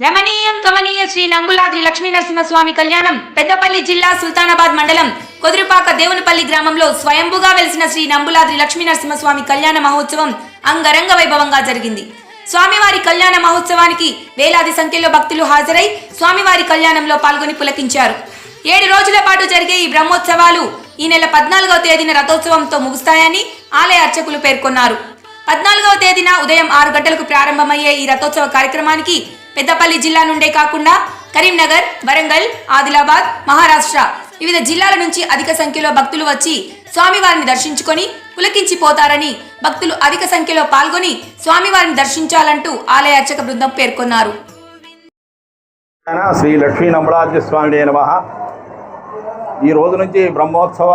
రమణీయం కమనీయ శ్రీ నంగులాద్రి లక్ష్మీ నరసింహస్వామి కళ్యాణం పెద్దపల్లి జిల్లా సుల్తానాబాద్ మండలం కొదురుపాక దేవునిపల్లి గ్రామంలో స్వయంభుగా వెలిసిన శ్రీ నంబులాద్రి లక్ష్మీ నరసింహస్వామి కళ్యాణ మహోత్సవం అంగరంగ వైభవంగా జరిగింది. స్వామివారి కళ్యాణ మహోత్సవానికి వేలాది సంఖ్యలో భక్తులు హాజరై స్వామివారి కళ్యాణంలో పాల్గొని పులకించారు. ఏడు రోజుల పాటు జరిగే ఈ బ్రహ్మోత్సవాలు ఈ నెల పద్నాలుగవ తేదీన రథోత్సవంతో ముగుస్తాయని ఆలయ అర్చకులు పేర్కొన్నారు. పద్నాలుగవ తేదీన ఉదయం ఆరు గంటలకు ప్రారంభమయ్యే ఈ రథోత్సవ కార్యక్రమానికి పెద్దపల్లి జిల్లా నుండే కాకుండా కరీంనగర్ వరంగల్ ఆదిలాబాద్ మహారాష్ట్ర వివిధ జిల్లాల నుంచి అధిక సంఖ్యలో భక్తులు వచ్చి స్వామివారిని దర్శించుకొని పులకించిపోతారని భక్తులు అధిక సంఖ్యలో పాల్గొని స్వామివారిని దర్శించాలంటూ ఆలయ అర్చక బృందం పేర్కొన్నారు. శ్రీ లక్ష్మీ నమరాజ్య స్వామి నమ. ఈ రోజు నుంచి బ్రహ్మోత్సవ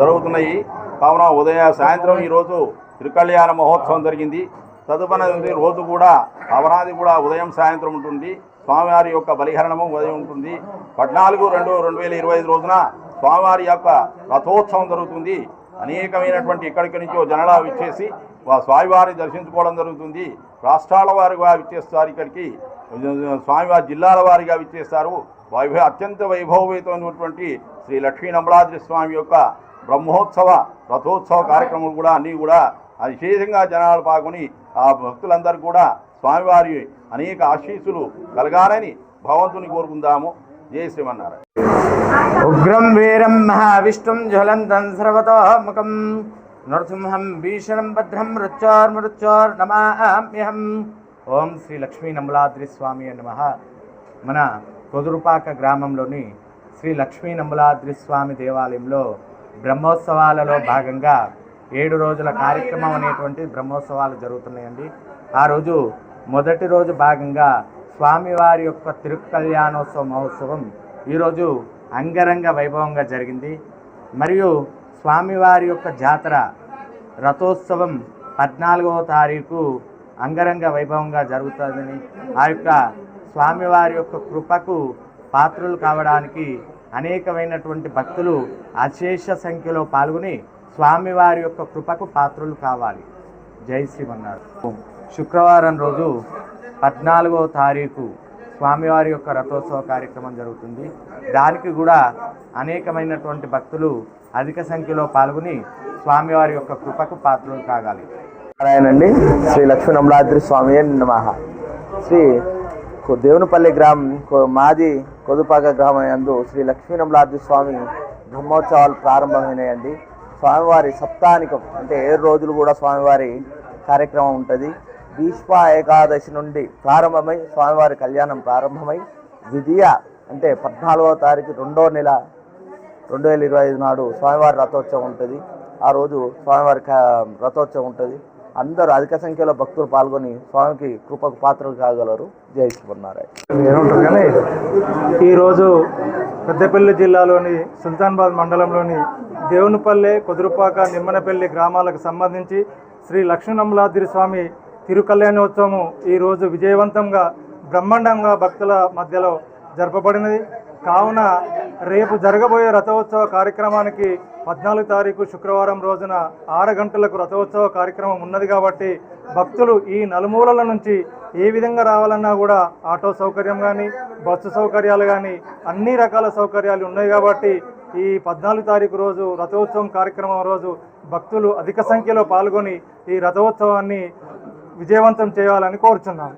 జరుగుతున్నాయి. కావున ఉదయ సాయంత్రం ఈరోజు త్రికళ్యాణ మహోత్సవం జరిగింది. తదుపరి రోజు కూడా అవరాది కూడా ఉదయం సాయంత్రం ఉంటుంది. స్వామివారి యొక్క బలిహరణము ఉదయం ఉంటుంది. పద్నాలుగు రెండు రెండు వేల ఇరవై ఐదు రోజున స్వామివారి యొక్క రథోత్సవం జరుగుతుంది. అనేకమైనటువంటి ఇక్కడికి నుంచో జనాలు విచ్చేసి స్వామివారిని దర్శించుకోవడం జరుగుతుంది. రాష్ట్రాల వారిగా విచ్చేస్తారు ఇక్కడికి. స్వామివారి జిల్లాల వారిగా విచ్చేస్తారు. వైభవ అత్యంత వైభవమైనటువంటి శ్రీ లక్ష్మీ నమలాద్రి స్వామి యొక్క బ్రహ్మోత్సవ రథోత్సవ కార్యక్రమాలు కూడా అన్నీ కూడా విశేషంగా జనాలు పాల్గొని ఆ భక్తులందరూ కూడా స్వామివారి అనేక ఆశీస్సులు కలగాలని భగవంతుని కోరుకుందాము. జయ శ్రీమన్నారాయణ. ఉగ్రం వీరం మహావిష్ణుం జ్వలంతం సర్వతోముఖం నరసింహం భీషణం భద్రం మృత్యోర్మృత్యోర్ నమామ్యహం. ఓం శ్రీ లక్ష్మీ నమలాద్రి స్వామి నమ. మన కొదురుపాక గ్రామంలోని శ్రీ లక్ష్మీ నమలాద్రి స్వామి దేవాలయంలో బ్రహ్మోత్సవాలలో భాగంగా ఏడు రోజుల కార్యక్రమం అనేటువంటి బ్రహ్మోత్సవాలు జరుగుతున్నాయండి. ఆ రోజు మొదటి రోజు భాగంగా స్వామివారి యొక్క తిరుకల్యాణోత్సవ మహోత్సవం ఈరోజు అంగరంగ వైభవంగా జరిగింది. మరియు స్వామివారి యొక్క జాతర రథోత్సవం పద్నాలుగవ తారీఖు అంగరంగ వైభవంగా జరుగుతుందని ఆ యొక్క స్వామివారి యొక్క కృపకు పాత్రలు కావడానికి అనేకమైనటువంటి భక్తులు అశేష సంఖ్యలో పాల్గొని స్వామివారి యొక్క కృపకు పాత్రలు కావాలి. జై శ్రీమన్నారు శుక్రవారం రోజు పద్నాలుగో తారీఖు స్వామివారి యొక్క రథోత్సవ కార్యక్రమం జరుగుతుంది. దానికి కూడా అనేకమైనటువంటి భక్తులు అధిక సంఖ్యలో పాల్గొని స్వామివారి యొక్క కృపకు పాత్రలు కాగాలి. నారాయణండి శ్రీ లక్ష్మీ నమలాద్రి స్వామి నమః. శ్రీ దేవునిపల్లి గ్రామం మాది కొదుపాక గ్రామం యందు శ్రీ లక్ష్మీ నమలాద్రి స్వామి బ్రహ్మోత్సవాలు ప్రారంభమైనాయండి. స్వామివారి సప్తానికం అంటే ఏడు రోజులు కూడా స్వామివారి కార్యక్రమం ఉంటుంది. భీష్మ ఏకాదశి నుండి ప్రారంభమై స్వామివారి కళ్యాణం ప్రారంభమై ద్వితీయ అంటే పద్నాలుగవ తారీఖు రెండో నెల రెండు వేల ఇరవై ఐదు నాడు స్వామివారి రథోత్సవం ఉంటుంది. ఆ రోజు స్వామివారి రథోత్సవం ఉంటుంది. అందరూ అధిక సంఖ్యలో భక్తులు పాల్గొని స్వామికి కృపకు పాత్రలు కాగలరు. జై ఈరోజు పెద్దపల్లి జిల్లాలోని సుల్తాన్బాద్ మండలంలోని దేవునిపల్లె కుదురుపాక నిమ్మనపల్లి గ్రామాలకు సంబంధించి శ్రీ లక్ష్మీనమ్మలాద్రి స్వామి తిరుకల్యాణోత్సవం ఈరోజు విజయవంతంగా బ్రహ్మాండంగా భక్తుల మధ్యలో జరపబడినది. కావున రేపు జరగబోయే రథోత్సవ కార్యక్రమానికి పద్నాలుగు తారీఖు శుక్రవారం రోజున ఆరు గంటలకు రథోత్సవ కార్యక్రమం ఉన్నది కాబట్టి భక్తులు ఈ నలుమూలల నుంచి ఏ విధంగా రావాలన్నా కూడా ఆటో సౌకర్యం కానీ బస్సు సౌకర్యాలు కానీ అన్ని రకాల సౌకర్యాలు ఉన్నాయి కాబట్టి ఈ పద్నాలుగు తారీఖు రోజు రథోత్సవం కార్యక్రమం రోజు భక్తులు అధిక సంఖ్యలో పాల్గొని ఈ రథోత్సవాన్ని విజయవంతం చేయాలని కోరుచున్నాను.